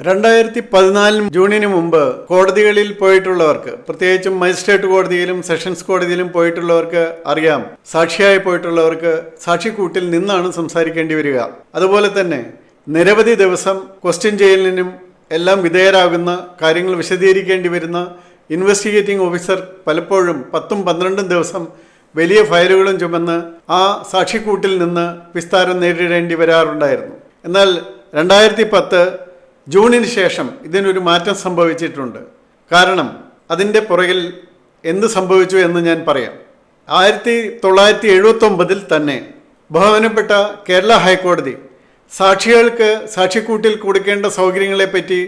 രണ്ടായിരത്തി പതിനാല് ജൂണിന് മുമ്പ് കോടതികളിൽ പോയിട്ടുള്ളവർക്ക് പ്രത്യേകിച്ചും മജിസ്ട്രേറ്റ് കോടതിയിലും സെഷൻസ് കോടതിയിലും പോയിട്ടുള്ളവർക്ക് അറിയാം. സാക്ഷിയായി പോയിട്ടുള്ളവർക്ക് സാക്ഷിക്കൂട്ടിൽ നിന്നാണ് സംസാരിക്കേണ്ടി വരിക. അതുപോലെ തന്നെ നിരവധി ദിവസം ക്വസ്റ്റ്യൻ ചെയ്യലിനും എല്ലാം വിധേയരാകുന്ന കാര്യങ്ങൾ വിശദീകരിക്കേണ്ടി വരുന്ന ഇൻവെസ്റ്റിഗേറ്റിംഗ് ഓഫീസർ പലപ്പോഴും പത്തും പന്ത്രണ്ടും ദിവസം വലിയ ഫയലുകളും ചുമന്ന് ആ സാക്ഷിക്കൂട്ടിൽ നിന്ന് വിസ്താരം നേരിടേണ്ടി വരാറുണ്ടായിരുന്നു. എന്നാൽ രണ്ടായിരത്തി പത്ത് ജൂണിന് ശേഷം ഇതിനൊരു മാറ്റം സംഭവിച്ചിട്ടുണ്ട്. കാരണം അതിന്റെ പുറകിൽ എന്ത് സംഭവിച്ചു എന്ന് ഞാൻ പറയാം. ആയിരത്തി തൊള്ളായിരത്തി എഴുപത്തൊമ്പതിൽ തന്നെ ബഹുമാനപ്പെട്ട കേരള ഹൈക്കോടതി സാക്ഷികൾക്ക് സാക്ഷിക്കൂട്ടിൽ കൊടുക്കേണ്ട സൗകര്യങ്ങളെപ്പറ്റി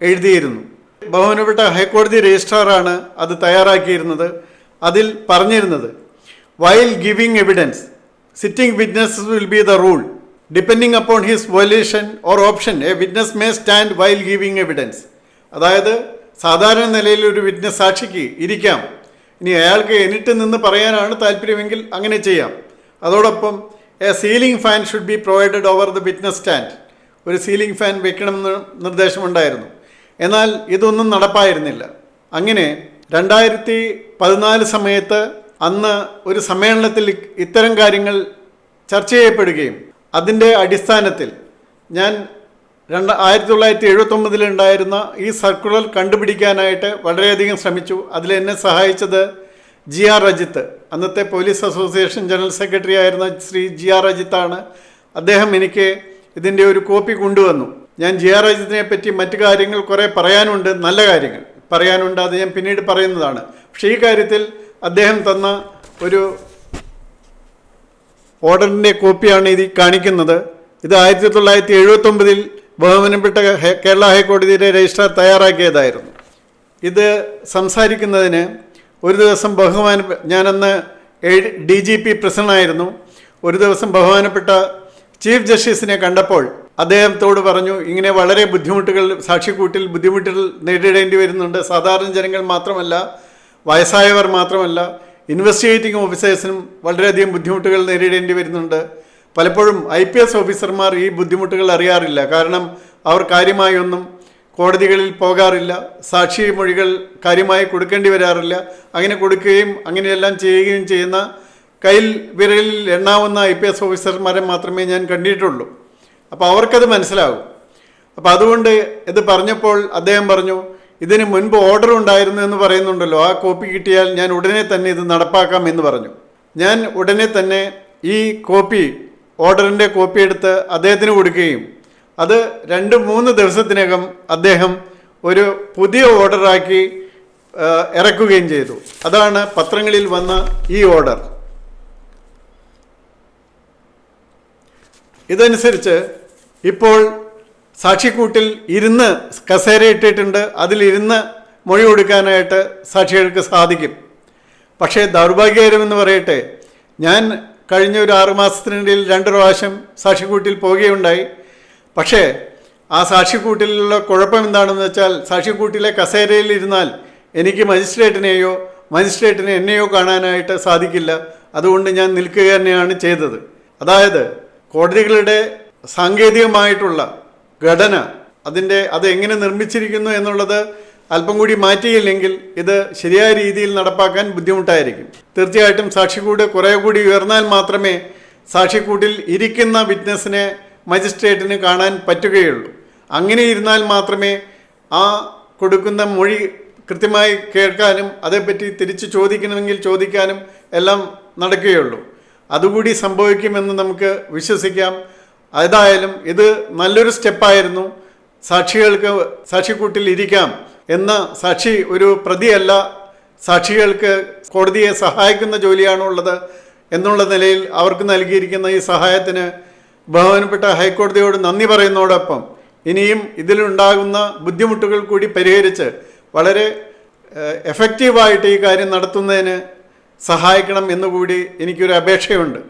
എഴുതിയിരുന്നു. ബഹുമാനപ്പെട്ട ഹൈക്കോടതി രജിസ്ട്രാറാണ് അത് തയ്യാറാക്കിയിരുന്നത്. അതിൽ പറഞ്ഞിരുന്നത് while giving evidence sitting witness will be the rule depending upon his volition or option a witness may stand while giving evidence അതായത് സാധാരണ നിലയിൽ ഒരു വിറ്റ്നസ് സാക്ഷിക്ക് ഇരിക്കാം. ഇനി അയാൾക്ക് എന്നിട്ട് നിന്ന് പറയാനാണ് താല്പര്യമെങ്കിൽ അങ്ങനെ ചെയ്യാം. അതോടൊപ്പം a ceiling fan should be provided over the witness stand ഒരു സീലിംഗ് ഫാൻ വെക്കണമെന്ന് നിർദ്ദേശമുണ്ടായിരുന്നു. എന്നാൽ ഇതൊന്നും നടപ്പായിരുന്നില്ല. അങ്ങനെ രണ്ടായിരത്തി പതിനാല് സമയത്ത് അന്ന് ഒരു സമ്മേളനത്തിൽ ഇത്തരം കാര്യങ്ങൾ ചർച്ച ചെയ്യപ്പെടുകയും അതിന്റെ അടിസ്ഥാനത്തിൽ ഞാൻ രണ്ട് ആയിരത്തി തൊള്ളായിരത്തി എഴുപത്തൊമ്പതിൽ ഉണ്ടായിരുന്ന ഈ സർക്കുലർ കണ്ടുപിടിക്കാനായിട്ട് വളരെയധികം ശ്രമിച്ചു. അതിൽ എന്നെ സഹായിച്ചത് ജി ആർ അജിത്ത്. അന്നത്തെ പോലീസ് അസോസിയേഷൻ ജനറൽ സെക്രട്ടറി ആയിരുന്ന ശ്രീ ജി ആർ അജിത്താണ് അദ്ദേഹം എനിക്ക് ഇതിന്റെ ഒരു കോപ്പി കൊണ്ടുവന്നു. ഞാൻ ജി ആർ അജിത്തിനെ പറ്റി മറ്റു കാര്യങ്ങൾ കുറേ പറയാനുണ്ട് നല്ല കാര്യങ്ങൾ പറയാനുണ്ട് അത് ഞാൻ പിന്നീട് പറയുന്നതാണ്. പക്ഷേ ഈ കാര്യത്തിൽ അദ്ദേഹം തന്ന ഒരു ഓർഡറിന്റെ കോപ്പിയാണ് ഇത് കാണിക്കുന്നത്. ഇത് ആയിരത്തി തൊള്ളായിരത്തി എഴുപത്തൊമ്പതിൽ ബഹുമാനപ്പെട്ട കേരള ഹൈക്കോടതിയുടെ രജിസ്ട്രാർ തയ്യാറാക്കിയതായിരുന്നു. ഇത് സംസാരിക്കുന്നതിന് ഒരു ദിവസം ബഹുമാന ഞാനന്ന് ഡി ജി പി പ്രസിഡന്റായിരുന്നു ഒരു ദിവസം ബഹുമാനപ്പെട്ട ചീഫ് ജസ്റ്റിസിനെ കണ്ടപ്പോൾ അദ്ദേഹത്തോട് പറഞ്ഞു ഇങ്ങനെ വളരെ ബുദ്ധിമുട്ടുകൾ സാക്ഷിക്കൂട്ടിൽ ബുദ്ധിമുട്ടുകൾ നേരിടേണ്ടി വരുന്നുണ്ട്. സാധാരണ ജനങ്ങൾ മാത്രമല്ല വയസ്സായവർ മാത്രമല്ല ഇൻവെസ്റ്റിഗേറ്റിംഗ് ഓഫീസേഴ്സിനും വളരെയധികം ബുദ്ധിമുട്ടുകൾ നേരിടേണ്ടി വരുന്നുണ്ട്. പലപ്പോഴും ഐ പി എസ് ഓഫീസർമാർ ഈ ബുദ്ധിമുട്ടുകൾ അറിയാറില്ല. കാരണം അവർ കാര്യമായി ഒന്നും കോടതികളിൽ പോകാറില്ല. സാക്ഷി മൊഴികൾ കാര്യമായി കൊടുക്കേണ്ടി വരാറില്ല. അങ്ങനെ കൊടുക്കുകയും അങ്ങനെയെല്ലാം ചെയ്യുകയും ചെയ്യുന്ന കയ്യിൽ വിരലിൽ എണ്ണാവുന്ന ഐ പി എസ് ഓഫീസർമാരെ മാത്രമേ ഞാൻ കണ്ടിട്ടുള്ളൂ. അപ്പോൾ അവർക്കത് മനസ്സിലാകും. അപ്പോൾ അതുകൊണ്ട് ഇത് പറഞ്ഞപ്പോൾ അദ്ദേഹം പറഞ്ഞു ഇതിന് മുൻപ് ഓർഡർ ഉണ്ടായിരുന്നു എന്ന് പറയുന്നുണ്ടല്ലോ. ആ കോപ്പി കിട്ടിയാൽ ഞാൻ ഉടനെ തന്നെ ഇത് നടപ്പാക്കാം എന്ന് പറഞ്ഞു. ഞാൻ ഉടനെ തന്നെ ഈ കോപ്പി ഓർഡറിന്റെ കോപ്പി എടുത്ത് അദ്ദേഹത്തിന് കൊടുക്കുകയും അത് രണ്ട് മൂന്ന് ദിവസത്തിനകം അദ്ദേഹം ഒരു പുതിയ ഓർഡറാക്കി ഇറക്കുകയും ചെയ്തു. അതാണ് പത്രങ്ങളിൽ വന്ന ഈ ഓർഡർ ഇതനുസരിച്ച് ഇപ്പോൾ സാക്ഷിക്കൂട്ടിൽ ഇരുന്ന് കസേര ഇട്ടിട്ടുണ്ട്. അതിലിരുന്ന് മൊഴി കൊടുക്കാനായിട്ട് സാക്ഷികൾക്ക് സാധിക്കും. പക്ഷേ ദൗർഭാഗ്യകരമെന്ന് പറയട്ടെ ഞാൻ കഴിഞ്ഞ ഒരു ആറുമാസത്തിനിടയിൽ രണ്ട് പ്രാവശ്യം സാക്ഷിക്കൂട്ടിൽ പോവുകയുണ്ടായി. പക്ഷേ ആ സാക്ഷിക്കൂട്ടിലുള്ള കുഴപ്പം എന്താണെന്ന് വെച്ചാൽ സാക്ഷിക്കൂട്ടിലെ കസേരയിൽ ഇരുന്നാൽ എനിക്ക് മജിസ്ട്രേറ്റിനെയോ മജിസ്ട്രേറ്റിനെ എന്നെയോ കാണാനായിട്ട് സാധിക്കില്ല. അതുകൊണ്ട് ഞാൻ നിൽക്കുക തന്നെയാണ് ചെയ്തത്. അതായത് കോടതികളുടെ സാങ്കേതികമായിട്ടുള്ള ഘടന അതിന്റെ അത് എങ്ങനെ നിർമ്മിച്ചിരിക്കുന്നു എന്നുള്ളത് അല്പം കൂടി മാറ്റിയില്ലെങ്കിൽ ഇത് ശരിയായ രീതിയിൽ നടപ്പാക്കാൻ ബുദ്ധിമുട്ടായിരിക്കും. തീർച്ചയായിട്ടും സാക്ഷിക്കൂട് കുറേ കൂടി ഉയർന്നാൽ മാത്രമേ സാക്ഷിക്കൂട്ടിൽ ഇരിക്കുന്ന വിറ്റ്നസിനെ മജിസ്ട്രേറ്റിന് കാണാൻ പറ്റുകയുള്ളൂ. അങ്ങനെ ഇരുന്നാൽ മാത്രമേ ആ കൊടുക്കുന്ന മൊഴി കൃത്യമായി കേൾക്കാനും അതേപ്പറ്റി തിരിച്ച് ചോദിക്കണമെങ്കിൽ ചോദിക്കാനും എല്ലാം നടക്കുകയുള്ളൂ. അതുകൂടി സംഭവിക്കുമെന്ന് നമുക്ക് വിശ്വസിക്കാം. ഏതായാലും ഇത് നല്ലൊരു സ്റ്റെപ്പായിരുന്നു. സാക്ഷികൾക്ക് സാക്ഷിക്കൂട്ടിൽ ഇരിക്കാം എന്ന സാക്ഷി ഒരു പ്രതിയല്ല. സാക്ഷികൾക്ക് കോടതിയെ സഹായിക്കുന്ന ജോലിയാണുള്ളത് എന്നുള്ള നിലയിൽ അവർക്ക് നൽകിയിരിക്കുന്ന ഈ സഹായത്തിന് ബഹുമാനപ്പെട്ട ഹൈക്കോടതിയോട് നന്ദി പറയുന്നതോടൊപ്പം ഇനിയും ഇതിലുണ്ടാകുന്ന ബുദ്ധിമുട്ടുകൾ കൂടി പരിഹരിച്ച് വളരെ എഫക്റ്റീവായിട്ട് ഈ കാര്യം നടത്തുന്നതിന് സഹായിക്കണം എന്നുകൂടി എനിക്കൊരു അപേക്ഷയുണ്ട്.